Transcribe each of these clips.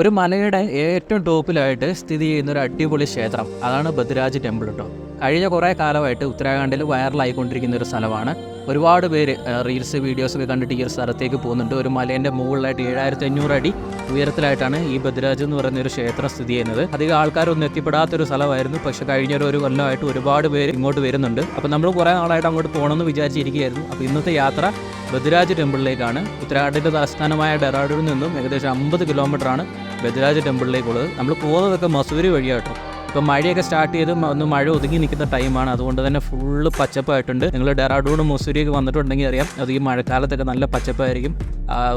ഒരു മലയുടെ ഏറ്റവും ടോപ്പിലായിട്ട് സ്ഥിതി ചെയ്യുന്ന ഒരു അടിപൊളി ക്ഷേത്രം. അതാണ് ബദ്രാജ് ടെമ്പിൾ കേട്ടോ കഴിഞ്ഞ കുറേ കാലമായിട്ട് ഉത്തരാഖണ്ഡിൽ വൈറലായിക്കൊണ്ടിരിക്കുന്ന ഒരു സ്ഥലമാണ് ഒരുപാട് പേര് റീൽസ് വീഡിയോസ് ഒക്കെ കണ്ടിട്ട് ഈ ഒരു സ്ഥലത്തേക്ക് പോകുന്നുണ്ട്. ഒരു മലേന്റെ മുകളിലായിട്ട് ഏഴായിരത്തി അഞ്ഞൂറ് അടി ഉയരത്തിലായിട്ടാണ് ഈ ബദ്രാജ് എന്ന് പറയുന്ന ഒരു ക്ഷേത്രം സ്ഥിതി ചെയ്യുന്നത്. അധികം ആൾക്കാരൊന്നും എത്തിപ്പെടാത്തൊരു സ്ഥലമായിരുന്നു. പക്ഷെ കഴിഞ്ഞ ഒരു ഒരു കൊല്ലമായിട്ട് ഒരുപാട് പേര് ഇങ്ങോട്ട് വരുന്നുണ്ട്. അപ്പോൾ നമ്മൾ കുറേ നാളായിട്ട് അങ്ങോട്ട് പോകണമെന്ന് വിചാരിച്ചിരിക്കുകയായിരുന്നു. അപ്പോൾ ഇന്നത്തെ യാത്ര ബദ്രാജ് ടെമ്പിളിലേക്കാണ്. ഉത്തരാഖണ്ഡിന്റെ തലസ്ഥാനമായ ഡെറാഡൂരിൽ നിന്നും ഏകദേശം അമ്പത് കിലോമീറ്ററാണ് ബദ്രാജ് ടെമ്പിളിലേക്കുള്ളത്. നമ്മൾ പോകുന്നതൊക്കെ മസൂരി വഴിയാട്ടോ. ഇപ്പോൾ മഴയൊക്കെ സ്റ്റാർട്ട് ചെയ്ത് ഒന്ന് മഴ ഒതുങ്ങി നിൽക്കുന്ന ടൈമാണ് അതുകൊണ്ട് തന്നെ ഫുള്ള് പച്ചപ്പായിട്ടുണ്ട്. നിങ്ങൾ ഡെറാഡൂണും മുസൂരിയൊക്കെ വന്നിട്ടുണ്ടെങ്കിൽ അറിയാം. അത് ഈ മഴക്കാലത്തൊക്കെ നല്ല പച്ചപ്പായിരിക്കും.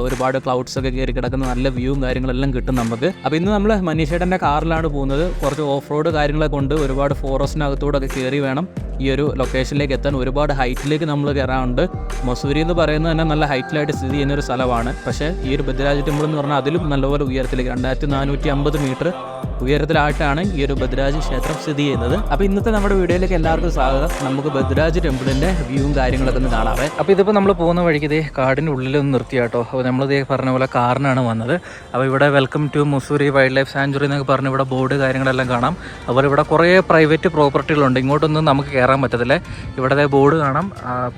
ഒരുപാട് ക്ലൗഡ്സ് ഒക്കെ കയറി കിടക്കുന്ന നല്ല വ്യൂവും കാര്യങ്ങളെല്ലാം കിട്ടും നമുക്ക്. അപ്പോൾ ഇന്ന് നമ്മൾ മനീഷേട്ടന്റെ കാറിലാണ് പോകുന്നത്. കുറച്ച് ഓഫ് റോഡ് കാര്യങ്ങളൊക്കെ കൊണ്ട് ഒരുപാട് ഫോറസ്റ്റിനകത്തൂടെ കയറി വേണം ഈ ഒരു ലൊക്കേഷനിലേക്ക് എത്താൻ. ഒരുപാട് ഹൈറ്റിലേക്ക് നമ്മൾ കയറാറുണ്ട് മസൂരി എന്ന് പറയുന്നത് തന്നെ നല്ല ഹൈറ്റിലായിട്ട് സ്ഥിതി ചെയ്യുന്ന ഒരു സ്ഥലമാണ്. പക്ഷേ ഈ ഒരു ബദ്രാജ് ടെമ്പിൾ എന്ന് പറഞ്ഞാൽ അതിലും നല്ലപോലെ ഉയരത്തിലേക്ക് രണ്ടായിരത്തി നാനൂറ്റി അമ്പത് മീറ്റർ ഉയരത്തിലായിട്ടാണ് ഈ ഒരു ബദ്രാജ് ക്ഷേത്രം സ്ഥിതി ചെയ്യുന്നത്. അപ്പോൾ ഇന്നത്തെ നമ്മുടെ വീഡിയോയിലേക്ക് എല്ലാവർക്കും സ്വാഗതം. നമുക്ക് ബദ്രാജ് ടെമ്പിളിന്റെ വ്യൂവും കാര്യങ്ങളൊക്കെ ഒന്ന് കാണാവേ. അപ്പോൾ ഇതിപ്പോ നമ്മൾ പോകുന്ന വഴിക്ക് ഇതേ കാടിന്റെ ഉള്ളിലൊന്ന് നിർത്തിയാട്ടോ. അപ്പോൾ നമ്മളിതേ പറഞ്ഞ പോലെ കാറിനാണ് വന്നത്. അപ്പോൾ ഇവിടെ welcome to Mussoorie wildlife sanctuary എന്നൊക്കെ പറഞ്ഞ് ഇവിടെ ബോർഡ് കാര്യങ്ങളെല്ലാം കാണാം. അതുപോലെ ഇവിടെ കുറേ പ്രൈവറ്റ് പ്രോപ്പർട്ടികളുണ്ട് ഇങ്ങോട്ടൊന്നും നമുക്ക് കയറാൻ പറ്റത്തില്ല. ഇവിടെ ബോർഡ് കാണാം.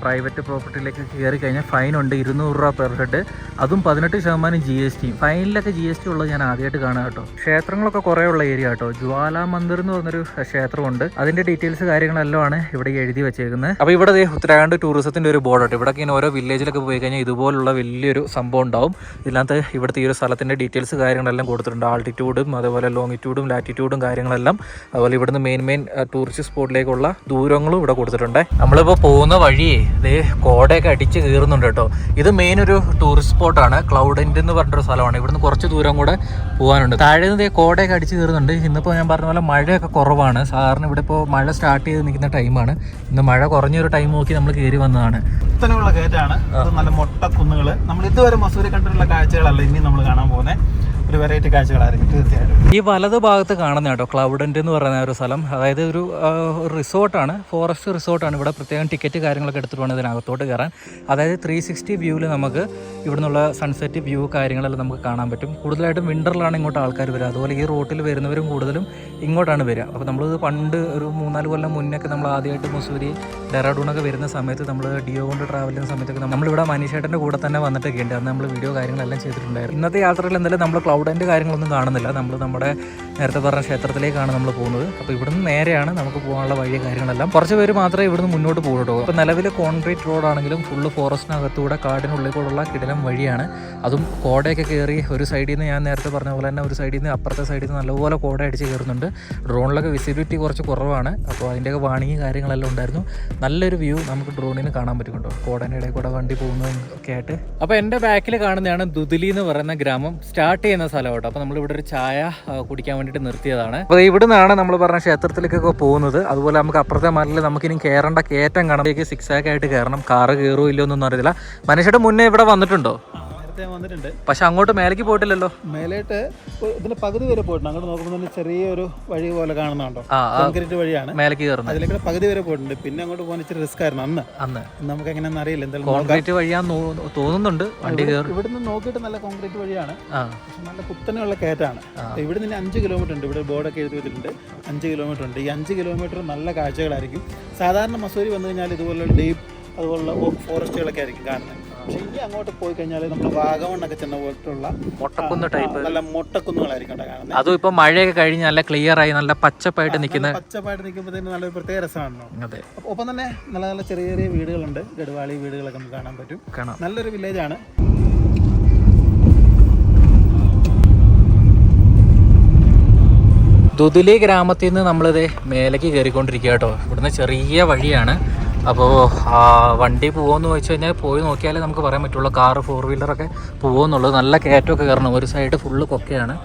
പ്രൈവറ്റ് പ്രോപ്പർട്ടിയിലേക്ക് കയറി കഴിഞ്ഞാൽ ഫൈൻ ഉണ്ട്. ഇരുന്നൂറ് രൂപ പെർ ഹെഡ് അതും പതിനെട്ട് ശതമാനം ജി എസ് ടി ഫൈനിലൊക്കെ ജി എസ് ടി ഉള്ളത് ഞാൻ ആദ്യമായിട്ട് കാണുക കേട്ടോ. ക്ഷേത്രങ്ങളൊക്കെ കുറേ ഉള്ള ഏരിയ കേട്ടോ ജ്വാല മന്ദിർ എന്ന് പറഞ്ഞൊരു ക്ഷേത്രമുണ്ട്. അതിന്റെ ഡീറ്റെയിൽസ് കാര്യങ്ങളെല്ലാം ആണ് ഇവിടെ എഴുതി വെച്ചേക്കുന്നത്. അപ്പോൾ ഇവിടെ ഉത്തരാഖണ്ഡ് ടൂറിസത്തിന്റെ ഒരു ബോർഡ് ഉണ്ട് ഇവിടെ ഇങ്ങനെ ഓരോ വില്ലേജിലൊക്കെ പോയി കഴിഞ്ഞാൽ ഇതുപോലുള്ള വലിയൊരു സംഭവം ഉണ്ടാവും. ഇതിനകത്ത് ഇവിടുത്തെ ഈ ഒരു സ്ഥലത്തിന്റെ ഡീറ്റെയിൽസ് കാര്യങ്ങളെല്ലാം കൊടുത്തിട്ടുണ്ട്. ആൾട്ടിറ്റ്യൂഡും അതേപോലെ ലോങ്ങിറ്റ്യൂഡും ലാറ്റിറ്റ്യൂഡും കാര്യങ്ങളെല്ലാം. അതുപോലെ ഇവിടുന്ന് മെയിൻ മെയിൻ ടൂറിസ്റ്റ് സ്പോട്ടിലേക്കുള്ള ദൂരങ്ങളും ഇവിടെ കൊടുത്തിട്ടുണ്ട്. നമ്മളിപ്പോൾ പോകുന്ന വഴിയേ ഇതേ കോടയൊക്കെ അടിച്ച് കയറുന്നുണ്ട് കേട്ടോ. ഇത് മെയിൻ ഒരു ടൂറിസ്റ്റ് സ്പോട്ടാണ് ക്ലൗഡന്റ് എന്ന് പറഞ്ഞൊരു സ്ഥലമാണ്. ഇവിടുന്ന് കുറച്ച് ദൂരം കൂടെ പോകാനുണ്ട് താഴെ നിന്ന് കോടയൊക്കെ അടിച്ച് കയറുന്നുണ്ട് ഇന്നിപ്പോൾ ഞാൻ പറഞ്ഞ പോലെ മഴയൊക്കെ കുറവാണ്. സാറിന് ഇവിടെ ഇപ്പോൾ മഴ സ്റ്റാർട്ട് ചെയ്ത് നിൽക്കുന്ന ടൈമാണ് ഇന്ന് മഴ കുറഞ്ഞൊരു ടൈം നോക്കി നമ്മൾ കയറി വന്നതാണ്. കുത്തനെയുള്ള കയറ്റാണ് നല്ല മൊട്ട കുന്നുകൾ നമ്മൾ ഇതുവരെ മസൂരി കണ്ടിട്ടുള്ള കാഴ്ചകളല്ല ഇനി നമ്മൾ കാണാൻ പോകുന്നത് ഒരു വെറൈറ്റി കാഴ്ചകളായിരിക്കും തീർച്ചയായിട്ടും. ഈ വലത് ഭാഗത്ത് കാണുന്ന കേട്ടോ ക്ലൗഡന്റ് എന്ന് പറയുന്ന ഒരു സ്ഥലം. അതായത് ഒരു റിസോർട്ടാണ് ഫോറസ്റ്റ് റിസോർട്ടാണ് ഇവിടെ പ്രത്യേകം ടിക്കറ്റ് കാര്യങ്ങളൊക്കെ എടുത്തിട്ട് വേണം ഇതിനകത്തോട്ട് കയറാൻ. അതായത് ത്രീ സിക്സ്റ്റി വ്യൂവിൽ നമുക്ക് ഇവിടെ നിന്നുള്ള സൺസെറ്റ് വ്യൂ കാര്യങ്ങളെല്ലാം നമുക്ക് കാണാൻ പറ്റും. കൂടുതലായിട്ടും വിന്ററിലാണ് ഇങ്ങോട്ട് ആൾക്കാർ വരിക. അതുപോലെ ഈ റോട്ടിൽ വരുന്നവരും കൂടുതലും ഇങ്ങോട്ടാണ് വരിക. അപ്പോൾ നമ്മൾ പണ്ട് ഒരു മൂന്നാൽ കൊല്ലം മുന്നൊക്കെ നമ്മൾ ആദ്യമായിട്ട് മുസൂരി ഡെറാഡൂണൊക്കെ വരുന്ന സമയത്ത് നമ്മൾ ഡിയോ കൊണ്ട് ട്രാവൽ ചെയ്യുന്ന സമയത്തൊക്കെ നമ്മളിവിടെ മനീഷേട്ടന്റെ കൂടെ തന്നെ വന്നിട്ടൊക്കെ ഉണ്ട് അന്ന് നമ്മൾ വീഡിയോ കാര്യങ്ങളെല്ലാം ചെയ്തിട്ടുണ്ടായിരുന്നു. ഇന്നത്തെ യാത്രയിൽ എന്തായാലും നമ്മൾ ക്ലൗഡിന്റെ കാര്യങ്ങളൊന്നും കാണുന്നില്ല. നമ്മൾ നമ്മുടെ നേരത്തെ പറഞ്ഞ ക്ഷേത്രത്തിലേക്കാണ് നമ്മൾ പോകുന്നത്. അപ്പോൾ ഇവിടുന്ന് നേരെയാണ് നമുക്ക് പോകാനുള്ള വഴി കാര്യങ്ങളെല്ലാം. കുറച്ച് പേര് മാത്രമേ ഇവിടുന്ന് മുന്നോട്ട് പോകുള്ളൂ അപ്പോൾ നിലവിൽ കോൺക്രീറ്റ് റോഡാണെങ്കിലും ഫുള്ള് ഫോറസ്റ്റിനകത്തൂടെ കാടിനുള്ളിൽ കൂടെയുള്ള കിടലം വഴിയാണ്. അതും കോടയൊക്കെ കയറി ഒരു സൈഡിൽ നിന്ന് ഞാൻ നേരത്തെ പറഞ്ഞ പോലെ തന്നെ ഒരു സൈഡിൽ നിന്ന് അപ്പുറത്തെ സൈഡിൽ നിന്ന് നല്ലപോലെ കോട അടിച്ച് കയറുന്നുണ്ട്. ഡ്രോണിലൊക്കെ വിസിബിലിറ്റി കുറച്ച് കുറവാണ്. അപ്പോൾ അതിന്റെയൊക്കെ വാണിങ് കാര്യങ്ങളെല്ലാം ഉണ്ടായിരുന്നു. നല്ലൊരു വ്യൂ നമുക്ക് ഡ്രോണിന് കാണാൻ പറ്റും കേട്ടോ. കോടേന്റെ ഇടയിൽ കൂടെ വണ്ടി പോകുന്നതും ഒക്കെ ആയിട്ട്. അപ്പോൾ എന്റെ ബാക്കിൽ കാണുന്നതാണ് ദുദിലി എന്ന് പറയുന്ന ഗ്രാമം. സ്റ്റാർട്ട് ചെയ്യുന്ന സ്ഥലം കേട്ടോ അപ്പോൾ നമ്മളിവിടെ ഒരു ചായ കുടിക്കാൻ വേണ്ടിയിട്ട് നിർത്തിയതാണ്. അപ്പോൾ ഇവിടെ നിന്നാണ് നമ്മൾ പറഞ്ഞ ക്ഷേത്രത്തിലേക്കൊക്കെ പോകുന്നത്. അതുപോലെ നമുക്ക് അപ്പുറത്തെ മലയിൽ നമുക്കിനി കയറേണ്ട കയറ്റം കാണുമ്പോഴേക്ക് സിക്സ് ആക്ക് ആയിട്ട് കയറണം കാറ് കയറുമോ ഇല്ലയോ എന്നൊന്നും അറിയില്ല മനുഷ്യരുടെ മുന്നേ ഇവിടെ വന്നിട്ടുണ്ടോ? വന്നിട്ടുണ്ട്. പക്ഷെ അങ്ങോട്ട് മേലേക്ക് പോയിട്ടില്ലല്ലോ. മേലോട്ട് ഇതിന്റെ പകുതി വരെ പോയിട്ടുണ്ട്. അങ്ങോട്ട് നോക്കുമ്പോൾ തന്നെ ചെറിയൊരു വഴി പോലെ കാണുന്നുണ്ടോ? കോൺക്രീറ്റ് വഴിയാണ്. മേലേക്ക് കയറുന്നത്. അതിലേക്ക് പകുതി വരെ പോയിട്ടുണ്ട്. പിന്നെ അങ്ങോട്ട് പോകാൻ ഇച്ചിരി റിസ്ക് ആയിരുന്നു അന്ന്. അന്ന്. നമുക്ക് എങ്ങനെയാണെന്ന് അറിയില്ല. എന്തായാലും കോൺക്രീറ്റ് വഴിയാന്ന് തോന്നുന്നുണ്ട്. വണ്ടി കയറി. ഇവിടുന്ന് നോക്കിയിട്ട് നല്ല കോൺക്രീറ്റ് വഴിയാണ്. നല്ല കുത്തനെയുള്ള കയറ്റാണ്. ഇവിടെ നിന്ന് അഞ്ച് കിലോമീറ്റർ ഉണ്ട്. ഇവിടെ ബോർഡൊക്കെ എഴുതി വെച്ചിട്ടുണ്ട്. അഞ്ച് കിലോമീറ്റർ ഉണ്ട്. ഈ അഞ്ച് കിലോമീറ്റർ നല്ല കാഴ്ചകളായിരിക്കും. സാധാരണ മസൂരി വന്നു കഴിഞ്ഞാൽ ഇതുപോലുള്ള ഡീപ്പ് അതുപോലുള്ള ഫോറസ്റ്റുകളൊക്കെ ആയിരിക്കും കാണുന്നത്. പക്ഷെ അങ്ങോട്ട് പോയി കഴിഞ്ഞാൽ നമ്മൾ വാഗമണ്ണൊക്കെ ചെന്ന പോലത്തുള്ള മൊട്ടക്കുന്ന് ടൈപ്പ്. നല്ല മൊട്ടക്കുന്നുകളായിരിക്കും കാണുന്നത് അതും ഇപ്പൊ മഴയൊക്കെ കഴിഞ്ഞ് നല്ല ക്ലിയർ ആയി നല്ല പച്ചപ്പായിട്ട് നിൽക്കുന്ന പച്ചപ്പായിട്ട് നിൽക്കുമ്പോഴത്തേന് നല്ലൊരു പ്രത്യേക രസമാണല്ലോ. അതെ. ഒപ്പം തന്നെ നല്ല നല്ല ചെറിയ ചെറിയ വീടുകളുണ്ട്. ഗഡ്വാളി വീടുകളൊക്കെ നമുക്ക് കാണാൻ പറ്റും. നല്ലൊരു വില്ലേജ് ആണ്. ദുദുലി ഗ്രാമത്തിൽ നിന്ന് നമ്മളിത് മേലേക്ക് കയറിക്കൊണ്ടിരിക്കുക കേട്ടോ ഇവിടുന്ന് ചെറിയ വഴിയാണ്. അപ്പോൾ വണ്ടി പോകുമെന്ന് വെച്ച് കഴിഞ്ഞാൽ പോയി നോക്കിയാലേ നമുക്ക് പറയാൻ പറ്റുള്ളൂ. കാറ് ഫോർ വീലറൊക്കെ പോകുമെന്നുള്ളത് നല്ല കയറ്റമൊക്കെ കയറണം. ഒരു സൈഡ് ഫുള്ള് കൊക്കയാണ്.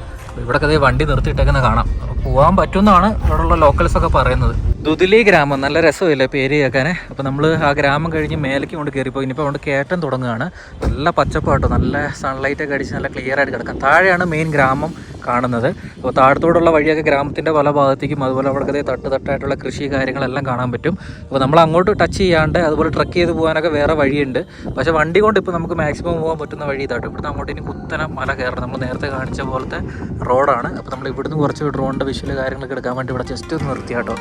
ഇവിടെ കഥ വണ്ടി നിർത്തിയിട്ടേക്കുന്ന കാണാം. പോകാൻ പറ്റുമെന്നാണ് ഇവിടെയുള്ള ലോക്കൽസൊക്കെ പറയുന്നത്. ദുദുലി ഗ്രാമം. നല്ല രസമില്ലേ പേര് കേൾക്കാനേ? അപ്പോൾ നമ്മൾ ആ ഗ്രാമം കഴിഞ്ഞ് മേലേക്ക് കൊണ്ട് കയറിപ്പോയി ഇനിയിപ്പോൾ അതുകൊണ്ട് കയറ്റം തുടങ്ങുകയാണ്. നല്ല പച്ചപ്പാട്ടോ നല്ല സൺലൈറ്റൊക്കെ അടിച്ച് നല്ല ക്ലിയർ ആയിട്ട് കിടക്കാം. താഴെയാണ് മെയിൻ ഗ്രാമം കാണുന്നത്. അപ്പോൾ താഴത്തോടുള്ള വഴിയൊക്കെ ഗ്രാമത്തിന്റെ പല ഭാഗത്തേക്കും അതുപോലെ അവിടെ അതേ തട്ട് തട്ടായിട്ടുള്ള കൃഷി കാര്യങ്ങളെല്ലാം കാണാൻ പറ്റും. അപ്പോൾ നമ്മൾ അങ്ങോട്ട് ടച്ച് ചെയ്യാണ്ട് അതുപോലെ ട്രക്ക് ചെയ്ത് പോകാനൊക്കെ വേറെ വഴിയുണ്ട്. പക്ഷേ വണ്ടി കൊണ്ട് ഇപ്പോൾ നമുക്ക് മാക്സിമം പോകാൻ പറ്റുന്ന വഴി ഇതാട്ടോ. ഇവിടുന്ന് അങ്ങോട്ട് ഇനി കുത്തനെ മല കയറണം. നമ്മൾ നേരത്തെ കാണിച്ച പോലത്തെ റോഡാണ് അപ്പോൾ നമ്മൾ ഇവിടുന്ന് കുറച്ച് ഡ്രോണിന്റെ വിഷ്വൽ കാര്യങ്ങളൊക്കെ എടുക്കാൻ വേണ്ടി ഇവിടെ ജസ്റ്റ് ഒന്ന് നിർത്തിയാട്ടോ.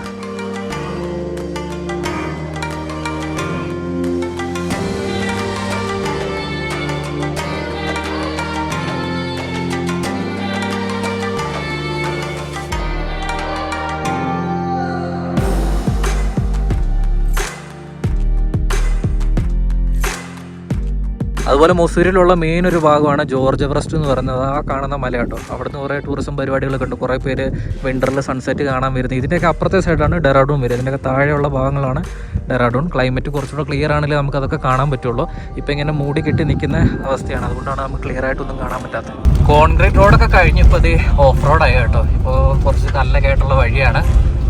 അതുപോലെ മൊസൂരിലുള്ള മെയിൻ ഒരു ഭാഗമാണ് ജോർജ് എവറസ്റ്റ് എന്ന് പറയുന്നത്. ആ കാണുന്ന മല കേട്ടോ. അവിടുന്ന് കുറേ ടൂറിസം പരിപാടികളൊക്കെ ഉണ്ട്. കുറേ പേര് വിന്ററിൽ സൺസെറ്റ് കാണാൻ വരുന്നത് ഇതിന്റെയൊക്കെ അപ്പുറത്തെ സൈഡാണ് ഡെറാഡൂൺ വരുന്നത് ഇതിന്റെയൊക്കെ താഴെയുള്ള ഭാഗങ്ങളാണ് ഡെറാഡൂൺ. ക്ലൈമറ്റ് കുറച്ചുകൂടെ ക്ലിയർ ആണെങ്കിൽ നമുക്ക് അതൊക്കെ കാണാൻ പറ്റുള്ളൂ. ഇപ്പോൾ ഇങ്ങനെ മൂടി കെട്ടി നിൽക്കുന്ന അവസ്ഥയാണ്. അതുകൊണ്ടാണ് നമുക്ക് ക്ലിയർ ആയിട്ടൊന്നും കാണാൻ പറ്റാത്തത്. കോൺക്രീറ്റ് റോഡൊക്കെ കഴിഞ്ഞ് ഇപ്പോൾ ഇത് ഓഫ് റോഡായി കേട്ടോ. ഇപ്പോൾ കുറച്ച് കല്ലൊക്കെ ആയിട്ടുള്ള വഴിയാണ്.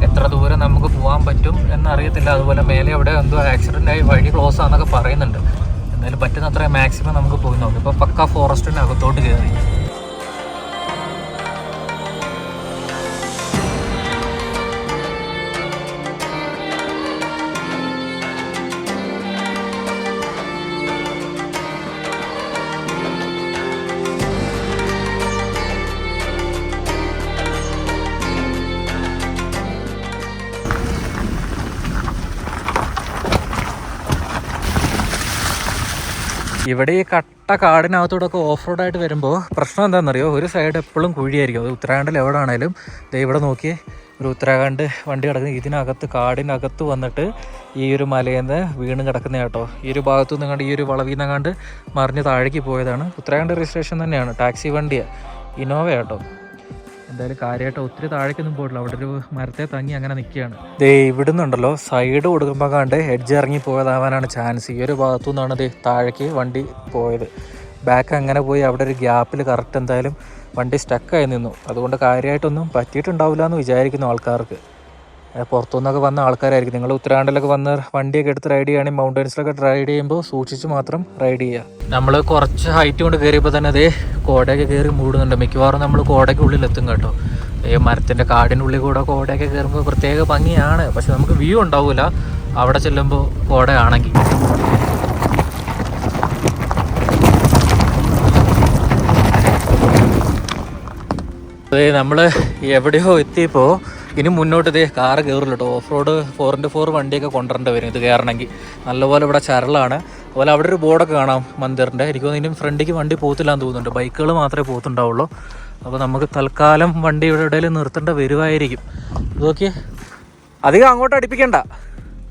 എത്ര ദൂരം നമുക്ക് പോകാൻ പറ്റും എന്നറിയത്തില്ല. അതുപോലെ മേലെ അവിടെ എന്തോ ആക്സിഡന്റ് ആയി വഴി ക്ലോസ് ആണെന്നൊക്കെ പറയുന്നുണ്ട്. എന്തായാലും പറ്റുന്ന അത്രയും മാക്സിമം നമുക്ക് പോയി നോക്കാം. ഇപ്പോൾ പക്ക ഫോറസ്റ്റിന്റെ അകത്തോട്ട് കയറി ഇവിടെ ഈ കട്ട കാടിനകത്തൂടെ ഒക്കെ ഓഫ് റോഡായിട്ട് വരുമ്പോൾ പ്രശ്നം എന്താണെന്നറിയോ? ഒരു സൈഡ് എപ്പോഴും കുഴിയായിരിക്കും. അത് ഉത്തരാഖണ്ഡിൽ എവിടെ ആണെങ്കിലും ദേ ഇവിടെ നോക്കി ഒരു ഉത്തരാഖണ്ഡ് വണ്ടി കിടക്കുന്ന. ഇതിനകത്ത് കാടിനകത്ത് വന്നിട്ട് ഈ ഒരു മലയിൽ നിന്ന് വീണ് കിടക്കുന്ന കേട്ടോ. ഈ ഒരു ഭാഗത്തു നിന്ന് കണ്ട് ഈ ഒരു വളവിൽ നിന്ന് കണ്ട് മറിഞ്ഞ് താഴേക്ക് പോയതാണ്. ഉത്തരാഖണ്ഡ് രജിസ്ട്രേഷൻ തന്നെയാണ്. ടാക്സി വണ്ടിയാണ് ഇന്നോവ കേട്ടോ. എന്തായാലും കാര്യമായിട്ട് ഒത്തിരി താഴേക്കൊന്നും പോയിട്ടില്ല. അവിടെ ഒരു മരത്തെ തങ്ങി അങ്ങനെ നിൽക്കുകയാണ്. ദേ ഇവിടുന്നുണ്ടല്ലോ. സൈഡ് കൊടുക്കുമ്പോൾ കണ്ട് എഡ്ജ് ഇറങ്ങി പോയതാവാനാണ് ചാൻസ് ഈ ഒരു ഭാഗത്തു നിന്നാണ് ദേ താഴേക്ക് വണ്ടി പോയത്. ബാക്ക് അങ്ങനെ പോയി. അവിടെ ഒരു ഗ്യാപ്പിൽ കറക്റ്റ് എന്തായാലും വണ്ടി സ്റ്റക്കായി നിന്നു. അതുകൊണ്ട് കാര്യമായിട്ടൊന്നും പറ്റിയിട്ടുണ്ടാവില്ല എന്ന് വിചാരിക്കുന്നു ആൾക്കാർക്ക്. പുറത്തുനിന്നൊക്കെ വന്ന ആൾക്കാരായിരിക്കും. നിങ്ങൾ ഉത്തരാഖണ്ഡിലൊക്കെ വന്ന് വണ്ടിയൊക്കെ എടുത്ത് റൈഡ് ചെയ്യുകയാണെങ്കിൽ മൗണ്ടൻസിലൊക്കെ റൈഡ് ചെയ്യുമ്പോൾ സൂക്ഷിച്ച് മാത്രം റൈഡ് ചെയ്യുക. നമ്മൾ കുറച്ച് ഹൈറ്റ് കൊണ്ട് കയറിയപ്പോൾ തന്നെ അതേ കോടയൊക്കെ കയറി മൂടുന്നുണ്ട്. മിക്കവാറും നമ്മൾ കോടയ്ക്ക് ഉള്ളിൽ എത്തും കേട്ടോ. ഈ മരത്തിന്റെ കാടിന്റെ ഉള്ളിൽ കൂടെ കോടയൊക്കെ കയറുമ്പോൾ പ്രത്യേക ഭംഗിയാണ്. പക്ഷെ നമുക്ക് വ്യൂ ഉണ്ടാവില്ല അവിടെ ചെല്ലുമ്പോൾ കോടയാണെങ്കിൽ. നമ്മൾ എവിടെയോ എത്തിയപ്പോൾ ഇനി മുന്നോട്ട് ഇതേ കാറ് കയറില്ല കേട്ടോ. Off road four into four വണ്ടിയൊക്കെ കൊണ്ടുവരേണ്ടി വരും. ഇത് കയറണമെങ്കിൽ. നല്ലപോലെ ഇവിടെ ചരളാണ്. അതുപോലെ അവിടെ ഒരു ബോർഡൊക്കെ കാണാം മന്ദിറിന്റെ. എനിക്ക് തോന്നുന്നു ഇതിനും ഫ്രണ്ടിക്ക് വണ്ടി പോകത്തില്ലാന്ന് തോന്നുന്നുണ്ട്. ബൈക്കുകൾ മാത്രമേ പോകത്തുണ്ടാവുള്ളൂ അപ്പോൾ നമുക്ക് തൽക്കാലം വണ്ടി ഇവിടെ ഇടയിൽ നിർത്തേണ്ട വരുമായിരിക്കും നോക്കിയേ. അധികം അങ്ങോട്ട് അടുപ്പിക്കേണ്ട.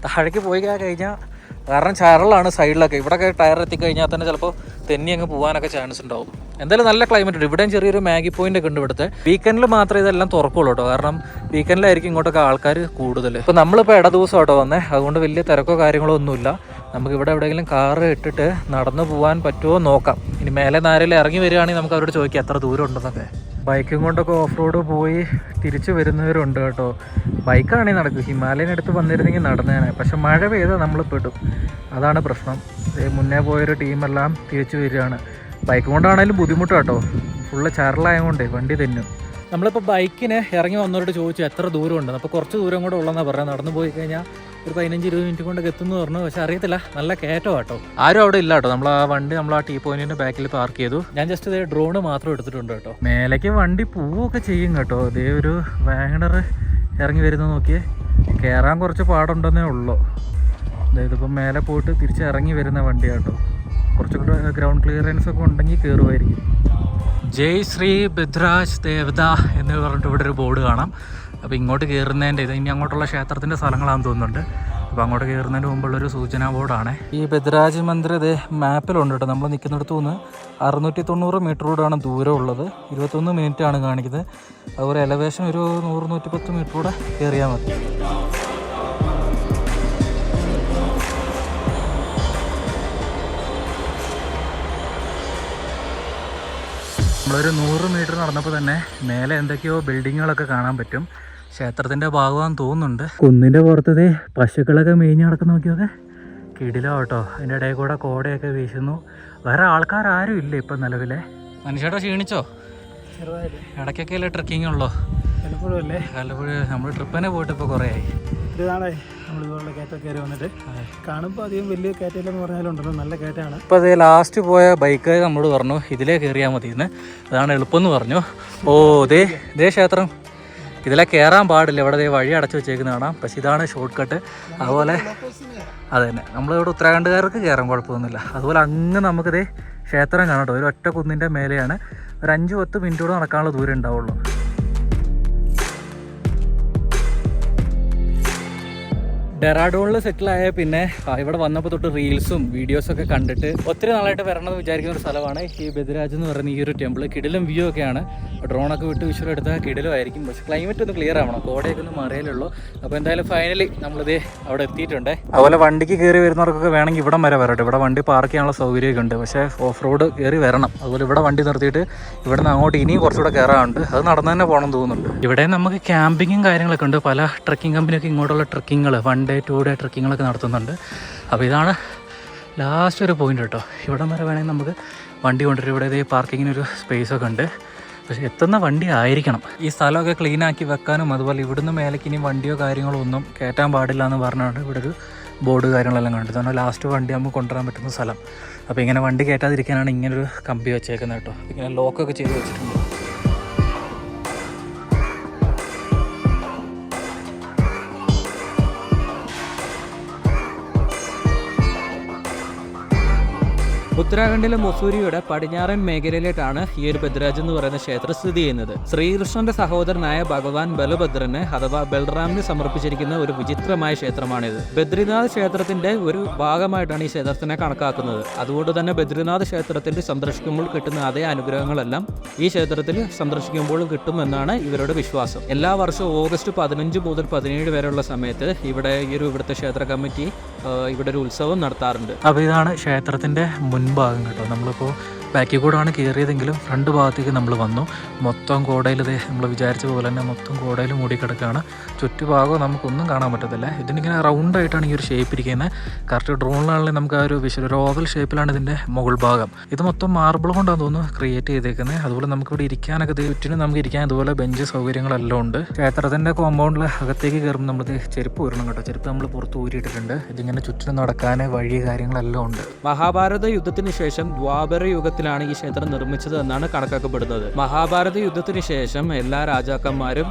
താഴേക്ക് പോയി കഴിഞ്ഞാൽ കാരണം ചരളാണ് സൈഡിലൊക്കെ. ഇവിടെയൊക്കെ ടയർ എത്തിക്കഴിഞ്ഞാൽ തന്നെ ചിലപ്പോൾ തെന്നി അങ്ങ് പോകാനൊക്കെ ചാൻസ് ഉണ്ടാവും. എന്തായാലും നല്ല ക്ലൈമറ്റ് ഉണ്ട്. ഇവിടെയും ചെറിയൊരു മാഗി പോയിന്റ് ഒക്കെ ഉണ്ട് ഇവിടുത്തെ. വീക്കെൻഡിൽ മാത്രമേ ഇതെല്ലാം തുറക്കുള്ളൂ കേട്ടോ. കാരണം വീക്കെൻഡിലായിരിക്കും ഇങ്ങോട്ടൊക്കെ ആൾക്കാർ കൂടുതൽ. ഇപ്പോൾ നമ്മളിപ്പോൾ ഇട ദിവസം കേട്ടോ വന്നേ. അതുകൊണ്ട് വലിയ തിരക്കോ കാര്യങ്ങളോ ഒന്നുമില്ല. നമുക്ക് ഇവിടെ എവിടെയെങ്കിലും കാറ് ഇട്ടിട്ട് നടന്നു പോകാൻ പറ്റുമോ നോക്കാം. ഇനി മേലെ നാരയിൽ ഇറങ്ങി വരികയാണെങ്കിൽ നമുക്ക് അവരോട് ചോദിക്കാം എത്ര ദൂരം ഉണ്ടെന്നൊക്കെ. ബൈക്കും കൊണ്ടൊക്കെ ഓഫ് റോഡ് പോയി തിരിച്ചു വരുന്നവരുണ്ട് കേട്ടോ. ബൈക്കാണെങ്കിൽ നടക്കും. ഹിമാലയൻ അടുത്ത് വന്നിരുന്നെങ്കിൽ നടന്നേനെ. പക്ഷെ മഴ പെയ്താൽ നമ്മൾ പെടും. അതാണ് പ്രശ്നം. മുന്നേ പോയൊരു ടീമെല്ലാം തിരിച്ചു വരികയാണ്. ബൈക്ക് കൊണ്ടാണേലും ബുദ്ധിമുട്ട് കേട്ടോ ഫുള്ള് ചരലായതുകൊണ്ടേ വണ്ടി തെന്നും. നമ്മളിപ്പോൾ ബൈക്കിന് ഇറങ്ങി വന്നവരോട് ചോദിച്ചു എത്ര ദൂരം ഉണ്ട് അപ്പോൾ കുറച്ച് ദൂരം കൂടെ ഉള്ളതെന്നാണ് പറഞ്ഞത്. നടന്നു പോയി കഴിഞ്ഞാൽ ഒരു പതിനഞ്ച് ഇരുപത് മിനിറ്റ് കൊണ്ടൊക്കെ എത്തുന്നു പറഞ്ഞു. പക്ഷെ അറിയത്തില്ല. നല്ല കയറ്റം കേട്ടോ ആരും അവിടെ ഇല്ല കേട്ടോ. നമ്മൾ ആ വണ്ടി നമ്മൾ ആ ടീ പോയിന്റിന്റെ ബാക്കിൽ പാർക്ക് ചെയ്തു. ഞാൻ ജസ്റ്റ് ഇതേ ഡ്രോണ് മാത്രം എടുത്തിട്ടുണ്ട് കേട്ടോ. മേലേക്ക് വണ്ടി പോവുകയൊക്കെ ചെയ്യും കേട്ടോ. ഇതേ ഒരു വാഗണർ ഇറങ്ങി വരുന്നത് നോക്കിയേ. കയറാൻ കുറച്ച് പാടുണ്ടെന്നേ ഉള്ളൂ. ഇപ്പം മേലെ പോയിട്ട് തിരിച്ച് ഇറങ്ങി വരുന്ന വണ്ടിയാട്ടോ കുറച്ചുകൂടെ ഗ്രൗണ്ട് ക്ലിയറൻസ് ഒക്കെ ഉണ്ടെങ്കിൽ കയറുമായിരിക്കും ജയ് ശ്രീ ബദ്രാജ് ദേവത എന്ന് പറഞ്ഞിട്ട് ഇവിടെ ഒരു ബോർഡ് കാണാം. അപ്പോൾ ഇങ്ങോട്ട് കയറുന്നതിന്റെ ഇത് ഇനി അങ്ങോട്ടുള്ള ക്ഷേത്രത്തിന്റെ സ്ഥലങ്ങളാണെന്ന് തോന്നുന്നുണ്ട്. അപ്പോൾ അങ്ങോട്ട് കയറുന്നതിന് മുമ്പുള്ളൊരു സൂചനാ ബോർഡാണ്. ഈ ബദ്രാജ് മന്ദിർ ഇത് മാപ്പിലുണ്ട് കേട്ടോ. നമ്മൾ നിൽക്കുന്നിടത്തു നിന്ന് അറുന്നൂറ്റി തൊണ്ണൂറ് മീറ്ററോടാണ് ദൂരം ഉള്ളത് ഇരുപത്തൊന്ന് മിനിറ്റ് ആണ് കാണിക്കുന്നത്. അതുപോലെ എലവേഷൻ ഒരു നൂറ് നൂറ്റി മീറ്റർ കൂടെ കയറിയാൽ മതി. നമ്മളൊരു നൂറ് മീറ്റർ നടന്നപ്പോൾ തന്നെ മേലെ എന്തൊക്കെയോ ബിൽഡിങ്ങുകളൊക്കെ കാണാൻ പറ്റും. ക്ഷേത്രത്തിന്റെ ഭാഗമാണെന്ന് തോന്നുന്നുണ്ട്. കുന്നിന്റെ പുറത്തത് പശുക്കളൊക്കെ മേഞ്ഞ് നടക്കുന്ന നോക്കിയൊക്കെ. കിടിലോ കേട്ടോ അതിന്റെ ഇടയിൽ കൂടെ കോടയൊക്കെ വീശുന്നു. വേറെ ആൾക്കാരും ഇല്ല ഇപ്പം നിലവിലെ. മനുഷ്യട്ടോ ക്ഷീണിച്ചോ? ഇടയ്ക്കൊക്കെ അല്ലേ ട്രക്കിംഗ് ഉള്ളോ? പലപ്പോഴും അല്ലേ? നമ്മൾ ട്രിപ്പ് തന്നെ പോയിട്ട് ഇപ്പോൾ കുറേ ആയി. ഒത്തിരി നമ്മൾ ഇതുപോലുള്ള കയറ്റം കയറി വന്നിട്ട് കാണുമ്പോൾ അധികം വലിയ കയറ്റമില്ലെന്ന് പറഞ്ഞാലുണ്ടല്ലോ നല്ല കയറ്റമാണ്. ഇപ്പോൾ അതേ ലാസ്റ്റ് പോയ ബൈക്ക് നമ്മൾ പറഞ്ഞു ഇതിലേ കയറിയാൽ മതി എന്ന് അതാണ് എളുപ്പമെന്ന് പറഞ്ഞു. ഓ ഇതേ ഇതേ ക്ഷേത്രം. ഇതിലെ കയറാൻ പാടില്ല. ഇവിടെ വഴി അടച്ചു വെച്ചേക്കുന്ന കാണാം. പക്ഷേ ഇതാണ് ഷോർട്ട് കട്ട് അതുപോലെ അതെ തന്നെ നമ്മളിവിടെ ഉത്തരാഖണ്ഡുകാർക്ക് കയറാൻ കുഴപ്പമൊന്നുമില്ല. അതുപോലെ അങ്ങ് നമുക്കിതേ ക്ഷേത്രം കാണാം ഒരു ഒറ്റ കുന്നിന്റെ മേലെയാണ്. ഒരു അഞ്ച് പത്ത് മിനിറ്റോട് നടക്കാനുള്ള ദൂരം ഉണ്ടാവുള്ളൂ. ഡെറാഡൂണിൽ സെറ്റിൽ ആയ പിന്നെ ഇവിടെ വന്നപ്പോൾ തൊട്ട് റീൽസും വീഡിയോസും ഒക്കെ കണ്ടിട്ട് ഒത്തിരി നാളായിട്ട് വരണമെന്ന് വിചാരിക്കുന്ന ഒരു സ്ഥലമാണ്. ഈ ബദിരാജ് എന്ന് പറയുന്ന ഈ ഒരു ടെമ്പിൾ കിടിലും വ്യൂ ഒക്കെയാണ്. ഡ്രോണൊക്കെ വിട്ട് വിഷ്വൽ എടുത്താൽ കിടിലുമായിരിക്കും പക്ഷെ ക്ലൈമറ്റ് ഒന്ന് ക്ലിയർ ആവണം. കോടയൊക്കെ ഒന്ന് മറിയലുള്ളൂ അപ്പോൾ എന്തായാലും ഫൈനലി നമ്മളിത് അവിടെ എത്തിയിട്ടുണ്ട്. അതുപോലെ വണ്ടിക്ക് കയറി വരുന്നവർക്കൊക്കെ വേണമെങ്കിൽ ഇവിടം വരെ വരട്ടെ. ഇവിടെ വണ്ടി പാർക്ക് ചെയ്യാനുള്ള സൗകര്യമൊക്കെ ഉണ്ട്. പക്ഷേ ഓഫ് റോഡ് കയറി വരണം. അതുപോലെ ഇവിടെ വണ്ടി നിർത്തിയിട്ട് ഇവിടെ നിന്ന് അങ്ങോട്ട് ഇനിയും കുറച്ചുകൂടെ കയറാറുണ്ട് അത് നടന്നു തന്നെ പോകണം തോന്നുന്നുണ്ട്. ഇവിടെ നമുക്ക് ക്യാമ്പിങ്ങും കാര്യങ്ങളൊക്കെ ഉണ്ട്. പല ട്രക്കിംഗ് കമ്പനിയൊക്കെ ഇങ്ങോട്ടുള്ള ട്രക്കിങ്ങുകൾ വൺ ഡേ ടു ഡേ ട്രക്കിങ്ങുകളൊക്കെ നടത്തുന്നുണ്ട്. അപ്പോൾ ഇതാണ് ലാസ്റ്റ് ഒരു പോയിന്റ് കേട്ടോ. ഇവിടം വരെ വേണമെങ്കിൽ നമുക്ക് വണ്ടി കൊണ്ടുവരും. ഇവിടെ ഇതേ പാർക്കിങ്ങിനൊരു സ്പേസ് ഒക്കെ ഉണ്ട്. പക്ഷെ എത്തുന്ന വണ്ടി ആയിരിക്കണം. ഈ സ്ഥലമൊക്കെ ക്ലീൻ ആക്കി വെക്കാനും അതുപോലെ ഇവിടുന്ന് മേലേക്ക് ഇനി വണ്ടിയോ കാര്യങ്ങളോ ഒന്നും കയറ്റാൻ പാടില്ല എന്ന് പറഞ്ഞുകൊണ്ട് ഇവിടെ ഒരു ബോർഡ് കാര്യങ്ങളെല്ലാം കണ്ടു തന്നെ ലാസ്റ്റ് വണ്ടി നമുക്ക് കൊണ്ടുവരാൻ പറ്റുന്ന സ്ഥലം. അപ്പോൾ ഇങ്ങനെ വണ്ടി കയറ്റാതിരിക്കാനാണ് ഇങ്ങനൊരു കമ്പി വെച്ചേക്കുന്നത് കേട്ടോ. ഇങ്ങനെ ലോക്കൊക്കെ ചെയ്ത് വെച്ചിട്ടുണ്ട്. ഉത്തരാഖണ്ഡിലെ മൊസൂരിയുടെ പടിഞ്ഞാറൻ മേഖലയിലായിട്ടാണ് ഈ ഒരു ബദ്രാജ് എന്ന് പറയുന്ന ക്ഷേത്രം സ്ഥിതി ചെയ്യുന്നത്. ശ്രീകൃഷ്ണന്റെ സഹോദരനായ ഭഗവാൻ ബലഭദ്രന് അഥവാ ബൽറാമിന് സമർപ്പിച്ചിരിക്കുന്ന ഒരു വിചിത്രമായ ക്ഷേത്രമാണിത്. ബദ്രിനാഥ് ക്ഷേത്രത്തിന്റെ ഒരു ഭാഗമായിട്ടാണ് ഈ ക്ഷേത്രത്തിനെ കണക്കാക്കുന്നത്. അതുകൊണ്ട് തന്നെ ബദ്രിനാഥ് ക്ഷേത്രത്തിൽ സന്ദർശിക്കുമ്പോൾ കിട്ടുന്ന അതേ അനുഗ്രഹങ്ങളെല്ലാം ഈ ക്ഷേത്രത്തിൽ സന്ദർശിക്കുമ്പോഴും കിട്ടുമെന്നാണ് ഇവരുടെ വിശ്വാസം. എല്ലാ വർഷവും ഓഗസ്റ്റ് പതിനഞ്ച് മുതൽ പതിനേഴ് വരെയുള്ള സമയത്ത് ഇവിടെ ഈ ഒരു ഇവിടുത്തെ ക്ഷേത്ര കമ്മിറ്റി ഇവിടെ ഒരു ഉത്സവം നടത്താറുണ്ട്. അപ്പോൾ ഇതാണ് ക്ഷേത്രത്തിന്റെ മുൻഭാഗം കേട്ടോ. നമ്മളിപ്പോൾ ബാക്കിൽ കൂടാണ് കയറിയതെങ്കിലും ഫ്രണ്ട് ഭാഗത്തേക്ക് നമ്മൾ വന്നു. മൊത്തം കോടയിൽ ഇതേ നമ്മൾ വിചാരിച്ച പോലെ തന്നെ മൊത്തം കോടയിൽ മൂടിക്കിടക്കുകയാണ് ചുറ്റുഭാഗം നമുക്കൊന്നും കാണാൻ പറ്റത്തില്ല. ഇതിനിങ്ങനെ റൗണ്ടായിട്ടാണ് ഈ ഒരു ഷേപ്പ് ഇരിക്കുന്നത്. കറക്റ്റ് ഡ്രോണിലാണെങ്കിൽ നമുക്ക് ആ ഒരു വിശ്വ ഒരു ഓവൽ ഷേപ്പിലാണ് ഇതിന്റെ മുകൾ ഭാഗം. ഇത് മൊത്തം മാർബിൾ കൊണ്ടാണ് തോന്നുന്നു ക്രിയേറ്റ് ചെയ്തേക്കുന്നത് അതുപോലെ നമുക്കിവിടെ ഇരിക്കാനൊക്കെ ചുറ്റിനും നമുക്ക് ഇരിക്കാൻ ഇതുപോലെ ബെഞ്ച് സൗകര്യങ്ങളെല്ലാം ഉണ്ട്. ക്ഷേത്രത്തിന്റെ കോമ്പൗണ്ടിൽ അകത്തേക്ക് കയറുമ്പോൾ നമ്മൾ ചെരുപ്പ് വരണം കേട്ടോ. ചെരുപ്പ് നമ്മൾ പുറത്ത് ഊരിയിട്ടിട്ടുണ്ട്. ഇതിങ്ങനെ ചുറ്റിനും നടക്കാൻ വഴി കാര്യങ്ങളെല്ലാം ഉണ്ട്. മഹാഭാരത യുദ്ധത്തിന് ശേഷം ദ്വാപര യുഗത്തിലാണ് ഈ ക്ഷേത്രം നിർമ്മിച്ചത് എന്നാണ് കണക്കാക്കപ്പെടുന്നത്. മഹാഭാരത യുദ്ധത്തിന് ശേഷം എല്ലാ രാജാക്കന്മാരും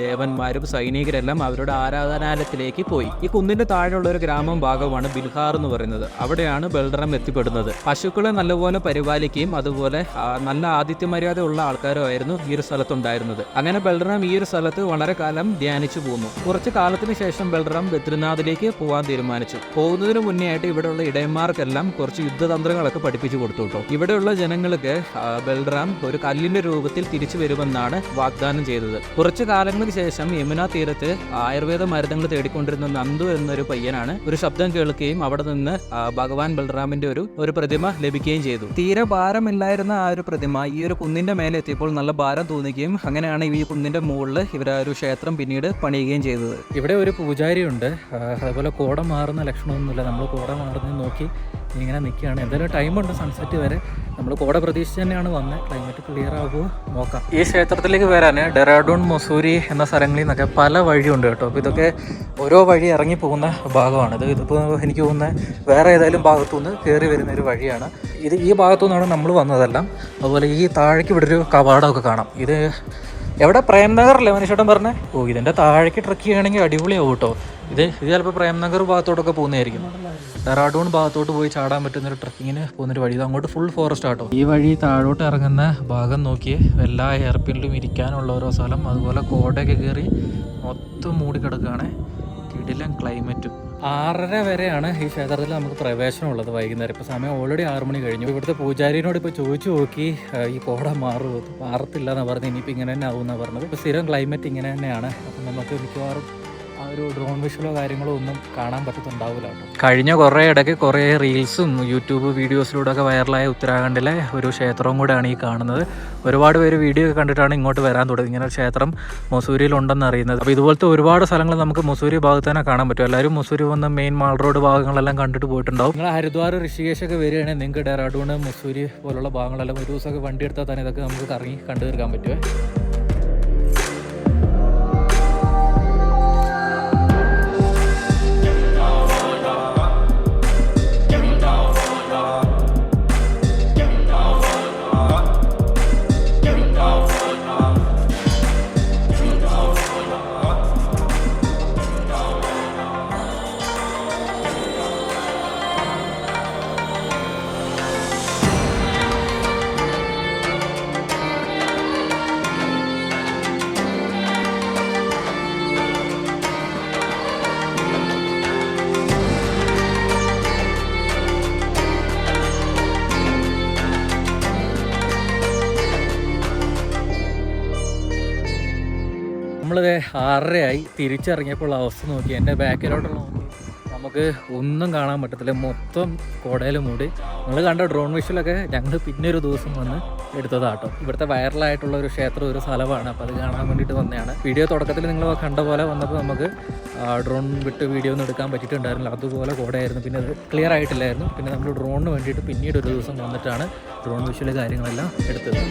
ദേവന്മാരും സൈനികരെല്ലാം അവരുടെ ആരാധനാലയത്തിലേക്ക് പോയി. ഈ കുന്നിന്റെ താഴെയുള്ള ഒരു ഗ്രാമം ഭാഗമാണ് ബിൽഹാർ എന്ന് പറയുന്നത്. അവിടെയാണ് ബൽറാം എത്തിപ്പെടുന്നത്. പശുക്കളെ നല്ലപോലെ പരിപാലിക്കുകയും അതുപോലെ നല്ല ആതിഥ്യ മര്യാദ ഉള്ള ആൾക്കാരുമായിരുന്നു ഈ ഒരു സ്ഥലത്തുണ്ടായിരുന്നത്. അങ്ങനെ ബൽറാം ഈ ഒരു സ്ഥലത്ത് വളരെ കാലം ധ്യാനിച്ചു പോന്നു. കുറച്ച് കാലത്തിന് ശേഷം ബൽറാം ബദ്രിനാഥിലേക്ക് പോകാൻ തീരുമാനിച്ചു. പോകുന്നതിന് മുന്നേ ആയിട്ട് ഇവിടെയുള്ള ഇടയന്മാർക്കെല്ലാം കുറച്ച് യുദ്ധതന്ത്രങ്ങളൊക്കെ പഠിപ്പിച്ചു കൊടുത്തു കേട്ടോ. ജനങ്ങൾക്ക് ആ, ബൽറാം ഒരു കല്ലിന്റെ രൂപത്തിൽ തിരിച്ചു വരുമെന്നാണ് വാഗ്ദാനം ചെയ്തത്. കുറച്ചു കാലങ്ങൾക്ക് ശേഷം യമുന തീരത്ത് ആയുർവേദ മരുന്നുകൾ തേടിക്കൊണ്ടിരുന്ന നന്ദു എന്നൊരു പയ്യനാണ് ഒരു ശബ്ദം കേൾക്കുകയും അവിടെ നിന്ന് ഭഗവാൻ ബൽറാമിന്റെ ഒരു ഒരു പ്രതിമ ലഭിക്കുകയും ചെയ്തു. തീരെ ഭാരമില്ലായിരുന്ന ആ ഒരു പ്രതിമ ഈ ഒരു കുന്നിന്റെ മേലെ എത്തിയപ്പോൾ നല്ല ഭാരം തോന്നുകയും അങ്ങനെയാണ് ഈ കുന്നിന്റെ മുകളിൽ ഇവർ ആ ഒരു ക്ഷേത്രം പിന്നീട് പണിയുകയും ചെയ്തത്. ഇവിടെ ഒരു പൂജാരിയുണ്ട്. അതുപോലെ കോട മാറുന്ന ലക്ഷണമൊന്നുമില്ല. നമ്മൾ കോട മാറുന്നത് നോക്കി ഇങ്ങനെ നിൽക്കുകയാണ്. എന്തായാലും ടൈമുണ്ട് സൺസെറ്റ് വരെ. നമ്മൾ കോട പ്രതീക്ഷിച്ച് തന്നെയാണ് വന്നത്. ക്ലൈമറ്റ് ക്ലിയർ ആകുമോ നോക്കാം. ഈ ക്ഷേത്രത്തിലേക്ക് വരാൻ ഡെറാഡൂൺ മൊസൂരി എന്ന സ്ഥലങ്ങളിൽ നിന്നൊക്കെ പല വഴിയുണ്ട് കേട്ടോ. അപ്പോൾ ഇതൊക്കെ ഓരോ വഴി ഇറങ്ങി പോകുന്ന ഭാഗമാണ്. ഭാഗമാണിത് ഇതിപ്പോൾ എനിക്ക് തോന്നുന്നത് വേറെ ഏതെങ്കിലും ഭാഗത്തുനിന്ന് കയറി വരുന്ന ഒരു വഴിയാണ്. ഇത് ഈ ഭാഗത്തു നിന്നാണ് നമ്മൾ വന്നതെല്ലാം. അതുപോലെ ഈ താഴേക്ക് ഇവിടെ ഒരു കവാടമൊക്കെ കാണാം. ഇത് എവിടെ? പ്രേംനഗർ അല്ലേ മനുഷ്യട്ടൻ പറഞ്ഞേ? ഓ ഇതിന്റെ താഴേക്ക് ട്രക്ക് ചെയ്യുകയാണെങ്കിൽ അടിപൊളിയാവും കേട്ടോ. ഇത് ഇത് ചിലപ്പോൾ പ്രേംനഗർ ഭാഗത്തോട്ടൊക്കെ പോകുന്നതായിരിക്കും. ഡെറാഡൂൺ ഭാഗത്തോട്ട് പോയി ചാടാൻ പറ്റുന്ന ഒരു ട്രക്കിങ്ങിന് പോകുന്നൊരു വഴി. ഇത് അങ്ങോട്ട് ഫുൾ ഫോറസ്റ്റ് ആട്ടോ. ഈ വഴി താഴോട്ട് ഇറങ്ങുന്ന ഭാഗം നോക്കി എല്ലാ എയർപിന്നിലും ഇരിക്കാനുള്ള ഓരോ സ്ഥലം അതുപോലെ കോടയൊക്കെ കയറി മൊത്തം മൂടിക്കിടക്കുകയാണ്. കിടിലം ക്ലൈമറ്റും ആറര വരെയാണ് ഈ ക്ഷേത്രത്തിൽ നമുക്ക് പ്രവേശനമുള്ളത് വൈകുന്നേരം. ഇപ്പോൾ സമയം ഓൾറെഡി ആറ് മണി കഴിഞ്ഞു. ഇവിടുത്തെ പൂജാരിനോട് ഇപ്പോൾ ചോദിച്ചു നോക്കി ഈ കോട മാറുമോ മാറത്തില്ല എന്നാണ് പറഞ്ഞത് ഇനിയിപ്പോൾ ഇങ്ങനെ തന്നെ ആവും എന്നാണ് പറഞ്ഞത്. ഇപ്പോൾ സ്ഥിരം ക്ലൈമറ്റ് ഇങ്ങനെ തന്നെയാണ്. അപ്പം നമുക്ക് മിക്കവാറും ആ ഒരു ഡ്രോൺ വിഷ്വലോ കാര്യങ്ങളോ ഒന്നും കാണാൻ പറ്റത്തുണ്ടാവില്ല കേട്ടോ. കഴിഞ്ഞ കുറേ ഇടയ്ക്ക് കുറേ റീൽസും യൂട്യൂബ് വീഡിയോസിലൂടെ ഒക്കെ വൈറലായ ഉത്തരാഖണ്ഡിലെ ഒരു ക്ഷേത്രവും കൂടെയാണ് ഈ കാണുന്നത്. ഒരുപാട് പേര് വീഡിയോ ഒക്കെ കണ്ടിട്ടാണ് ഇങ്ങോട്ട് വരാൻ തുടങ്ങി. ഇങ്ങനെ ക്ഷേത്രം മൊസൂരിയിൽ ഉണ്ടെന്ന് അറിയുന്നത്. അപ്പോൾ ഇതുപോലത്തെ ഒരുപാട് സ്ഥലങ്ങൾ നമുക്ക് മൊസൂരി ഭാഗത്ത് തന്നെ കാണാൻ പറ്റും. എല്ലാവരും മൊസൂരി വന്ന മെയിൻ മാൾ റോഡ് ഭാഗങ്ങളെല്ലാം കണ്ടിട്ട് പോയിട്ടുണ്ടാവും. നിങ്ങൾ ഹരിദ്വാർ ഋഷികേശ് ഒക്കെ വരികയാണെങ്കിൽ നിങ്ങൾക്ക് ഡെറാഡൂണ് മൊസൂരി പോലുള്ള ഭാഗങ്ങളെല്ലാം ഒരു ദിവസമൊക്കെ വണ്ടി എടുത്താൽ തന്നെ ഇതൊക്കെ നമുക്ക് കറങ്ങി കണ്ടു തീർക്കാൻ പറ്റുമേ ആറരയായി തിരിച്ചിറങ്ങിയപ്പോൾ അവസ്ഥ നോക്കി. എന്റെ ബാക്കിലോട്ടുള്ള നോക്കി. നമുക്ക് ഒന്നും കാണാൻ പറ്റത്തില്ല. മൊത്തം കുടയിൽ മൂടി. നിങ്ങൾ കണ്ട ഡ്രോൺ വിഷലൊക്കെ ഞങ്ങൾ പിന്നെ ഒരു ദിവസം വന്ന് എടുത്തതാട്ടോ. ഇവിടുത്തെ വൈറലായിട്ടുള്ള ഒരു ക്ഷേത്രം ഒരു സ്ഥലമാണ്. അപ്പോൾ അത് കാണാൻ വേണ്ടിയിട്ട് വന്നതാണ്. വീഡിയോ തുടക്കത്തിൽ നിങ്ങൾ കണ്ട പോലെ വന്നപ്പോൾ നമുക്ക് ഡ്രോൺ വിട്ട് വീഡിയോ ഒന്നും എടുക്കാൻ പറ്റിയിട്ടുണ്ടായിരുന്നില്ല. അതുപോലെ കോടയായിരുന്നു. പിന്നെ അത് ക്ലിയർ ആയിട്ടില്ലായിരുന്നു. പിന്നെ നമ്മൾ ഡ്രോണിന് വേണ്ടിയിട്ട് പിന്നീട് ഒരു ദിവസം വന്നിട്ടാണ് ഡ്രോൺ വിഷൽ കാര്യങ്ങളെല്ലാം എടുത്തത്.